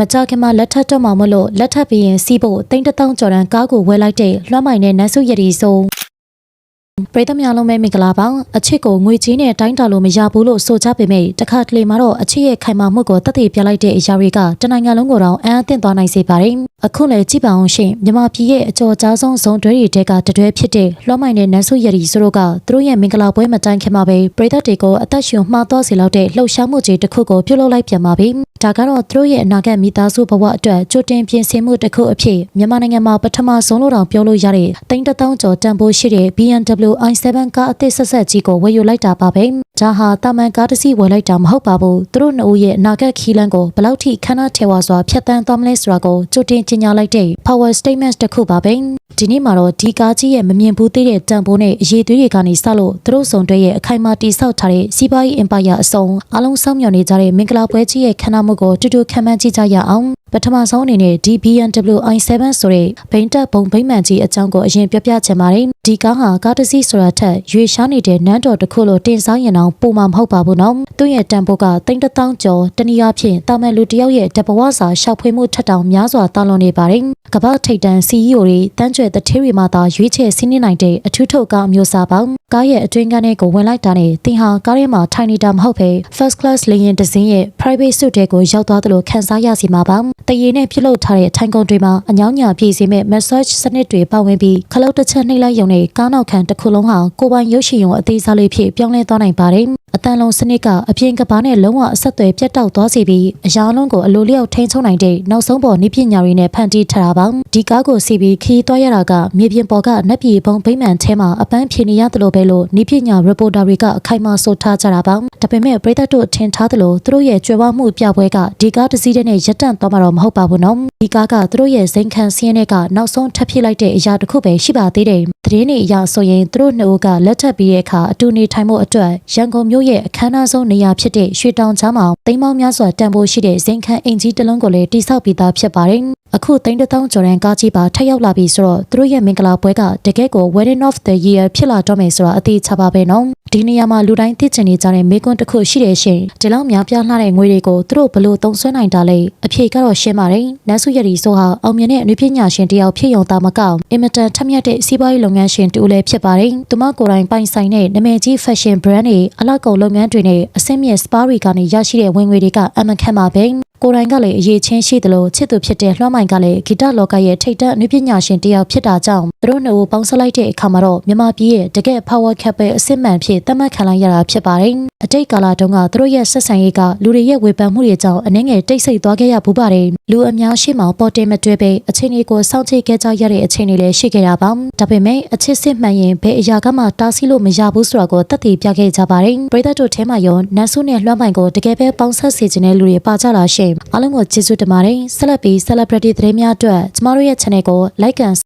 မကြခင်မှာလက်ထပ်တော့မှမလို့လက်ထပ်ပြီးရင်စီးဖို့တိန်းတစ်တောင်းကျော်တန်းကားကိုဝယ်လိုက်တဲ့လွှမ်းမိုင်တဲ့နန်းစုရည်ရီဆိုပရိသတ်များလုံးပဲမင်္ဂလာပါအချစ်ကိုငွေကြီးနဲ့တိုင်းတာလို့မရဘူးလို့ဆိုကြပေမဲ့တခါတလေမှာတော့အချစ်ရဲ့ခိုင်မာမှုကိုတသက်ပြလိုက်တဲ့အရာတွေကတနိုင်ငံလုံးကိုတော့အံ့အသင့်သွားနိုင်စေပါတယ် အခုလည်းကြည့်ပါအောင်ရှင်မြန်မာပြည်ရဲ့အကျော်ကြားဆုံးဇုံတွဲတွေတဲကတတွဲဖြစ်တဲ့လွှမ်းမိုင်တဲ့နန်းစုရည်ရီဆိုတော့ကသူတို့ရဲ့မင်္ဂလာပွဲမတိုင်ခင်မှာပဲပရိသတ်တွေကိုအသက်ရှင်မှားသွားစေလောက်တဲ့လှုပ်ရှားမှုကြီးတစ်ခုကိုပြုလုပ်လိုက်ပြန်ပါပြီဒါကတော့သူတို့ရဲ့အနာဂတ်မိသားစုဘဝအတွက်ကြိုတင်ပြင်ဆင်မှုတစ်ခုအဖြစ်မြန်မာနိုင်ငံမှာပထမဆုံးလို့တောင်ပြောလို့ရတဲ့တိန်းတစ်တောင်းကျော်တန်ဖိုးရှိတဲ့ BMW i7 ကားအသစ်ဆက်ဆက်ကြီးကိုဝယ်ယူလိုက်တာပါပဲဒါဟာတာမန်ကားတစ်စီးဝယ်လိုက်တာမဟုတ်ပါဘူးသူတို့နှစ်ဦးရဲ့အနာဂတ်ခီးလန်းကိုဘယ်လောက်ထိခမ်းနားထဲဝါစွာဖြတ်တန်းသွားမလဲဆိုတာကိုကြိုတင်ကြေညာလိုက်တဲ့ power statement တစ်ခုပါပဲဒီနေ့မှာတော့ဒီကားကြီးရဲ့မမြင်ဘူးသေးတဲ့တန်ဖိုးနဲ့အရေးသွေးတွေကနေစလို့သူတို့စုံတွေရဲ့အခိုင်အမာတိဆောက်ထားတဲ့စီးပွားရေး empire အစုံအလုံးစောင့်မျှော်နေကြတဲ့မင်္ဂလာပွဲကြီးရဲ့ခမ်းနားမှုကိုတူတူခံမှန်းကြည့်ကြရအောင် ပထမဆုံးအနေနဲ့ဒီ BMW i7 ဆိုတဲ့ဘိန်းတက်ဘုံဘိမ့်မှန်ကြီးအကြောင်းကိုအရင်ပြောပြချင်ပါတယ်ဒီကားဟာကားတစ်စီးဆိုတာထက်ရွေရှားနေတဲ့နန်းတော်တစ်ခုလိုတင်စားရင်တော့ပုံမှန်မဟုတ်ပါဘူးနော်သူ့ရဲ့တန်ဖိုးကတိန်းတစ်တောင်းကျော်တနည်းအားဖြင့်တာမန်လူတစ်ယောက်ရဲ့တဘဝစာရှောက်ဖွေးမှုထက်တောင်များစွာတာလွန်နေပါတယ်ကမ္ဘာထိပ်တန်း CEO တွေတန်းကျွဲတထေးတွေမှသာရွေးချယ်စီးနှင်းနိုင်တဲ့အထူးထုတ်ကားအမျိုးအစားပေါင်း ကားရဲ့အတွင်းကန်းထဲကိုဝင်လိုက်တာနဲ့တင်ဟာကားထဲမှာထိုင်နေတာမဟုတ်ပဲ first class လေယာဉ်တစ်စင်းရဲ့ private suite တွေကိုရောက်သွားသလိုခံစားရစီမှာပါတရေနဲ့ပြုလုပ်ထားတဲ့ထိုင်ကုန်တွေမှာအညောင်းညာပြည့်စေမဲ့ massage စနစ်တွေပါဝင်ပြီးခလုတ်တစ်ချက်နှိပ်လိုက်ရုံနဲ့ကားနောက်ခံတစ်ခုလုံးဟာကိုယ်ပိုင်ရုပ်ရှင်ရုံအသေးစားလေးဖြစ်ပြောင်းလဲသွားနိုင်ပါတယ် အတန်လုံးစနစ်ကအပြင်ကဘာနဲ့လုံးဝအဆက်အသွယ်ပြတ်တောက်သွားစေပြီးအရာလုံးကိုအလိုလျောက်ထိန်းချုပ်နိုင်တဲ့နောက်ဆုံးပေါ်နိပညာတွေနဲ့ဖန်တီးထားတာပါဒီကားကိုစီပြီးခီးသွားရတာကမြေပြင်ပေါ်ကနက်ပြည်ဘုံဗိမ့်မှန်ထဲမှာအပန်းဖြေနေရတယ်လို့ပဲလို့နိပညာ reporter တွေကအခိုင်အမာဆိုထားကြတာပါဒါပေမဲ့ပရိသတ်တို့ထင်ထားသလိုသူတို့ရဲ့ကြွယ်ဝမှုပြပွဲကဒီကားတစ်စီးတည်းနဲ့ရပ်တန့်သွားမှာတော့မဟုတ်ပါဘူးနော်ဒီကားကသူတို့ရဲ့ဇိမ်ခံစင်းတွေကနောက်ဆုံးထပ်ဖြစ်လိုက်တဲ့အရာတစ်ခုပဲရှိပါသေးတယ်သတင်းတွေအရဆိုရင်သူတို့နှစ်ဦးကလက်ထပ်ပြီးတဲ့အခါအတူနေထိုင်မှုအတွက်ရန်ကုန်မြို့ရဲ့အခမ်းအနားဆုံးနေရာဖြစ်တဲ့ရွှေတောင်ချောင်းမှာတိမ်မောင်းများစွာတန်ဖိုးရှိတဲ့ဇိမ်ခံအင်ကြီးတစ်လုံးကိုလည်းတိစောက်ပြီးသားဖြစ်ပါတယ် အခုတိန်းတစ်တောင်းကျော်ရန်ကားကြီးပါထပ်ရောက်လာပြီဆိုတော့သူတို့ရဲ့မင်္ဂလာပွဲကတကယ့်ကို wedding of the year ဖြစ်လာတော့မယ်ဆိုတာအသေးချပါပဲနော်ဒီနေရာမှာလူတိုင်းသိချင်နေကြတဲ့မိကွန်းတစ်ခုရှိတယ်ရှင်ဒီလောက်များပြားလှတဲ့ငွေတွေကိုသူတို့ဘလို့သုံးစွဲနိုင်တာလဲအဖြေကတော့ရှင်းပါတယ်နန်းစုရည်ဆိုဟာအောင်မြင်တဲ့အနုပညာရှင်တစ်ယောက်ဖြစ်ရုံသာမကအင်မတန်ထက်မြက်တဲ့စီးပွားရေးလုပ်ငန်းရှင်တူလည်းဖြစ်ပါတယ်သူမကိုယ်တိုင်ပိုင်ဆိုင်တဲ့နာမည်ကြီး fashion brand တွေအလောက်ကုန်လုပ်ငန်းတွေနဲ့အဆင့်မြင့် spa တွေကနေရရှိတဲ့ဝင်ငွေတွေကအမှန်ခံပါပဲ ကိုယ်တိုင်ကလည်းအရေးချင်းရှိတယ်လို့ချစ်သူဖြစ်တဲ့လွှမ်းမိုင်ကလည်းဂီတလောကရဲ့ထိပ်တန်းအနုပညာရှင်တစ်ယောက်ဖြစ်တာကြောင့်သူတို့နှစ်ဦးပေါင်းစပ်လိုက်တဲ့အခါမှာတော့မြန်မာပြည်ရဲ့တကယ် power cap ပဲအစစ်မှန်ဖြစ်သတ်မှတ်ခံလိုက်ရတာဖြစ်ပါတယ်။အတိတ်ကာလတုန်းကသူတို့ရဲ့ဆက်ဆံရေးကလူတွေရဲ့ဝေဖန်မှုတွေကြောင့်အနှဲငယ်တိတ်ဆိတ်သွားခဲ့ရဘူးပါတယ်။လူအများရှိမှပေါ်တင်မတွဲပဲအချိန်လေးကိုစောင့်ကြည့်ခဲ့ကြရတဲ့အချိန်တွေလည်းရှိခဲ့တာပါ။ဒါပေမဲ့အချစ်စစ်မှန်ရင်ဘယ်အရာကမှတားဆီးလို့မရဘူးဆိုတာကိုသက်သေပြခဲ့ကြပါတယ်။ပရိသတ်တို့ထဲမှာရောနတ်ဆုနဲ့လွှမ်းပိုင်ကိုတကယ်ပဲပေါင်းဆက်စေခြင်းတဲ့လူတွေပါကြလာရှင်။အားလုံးကိုကျေးဇူးတင်ပါတယ်။ဆက်လက်ပြီး celebrity သတင်းများအတွက်ကျမတို့ရဲ့ channel ကို like and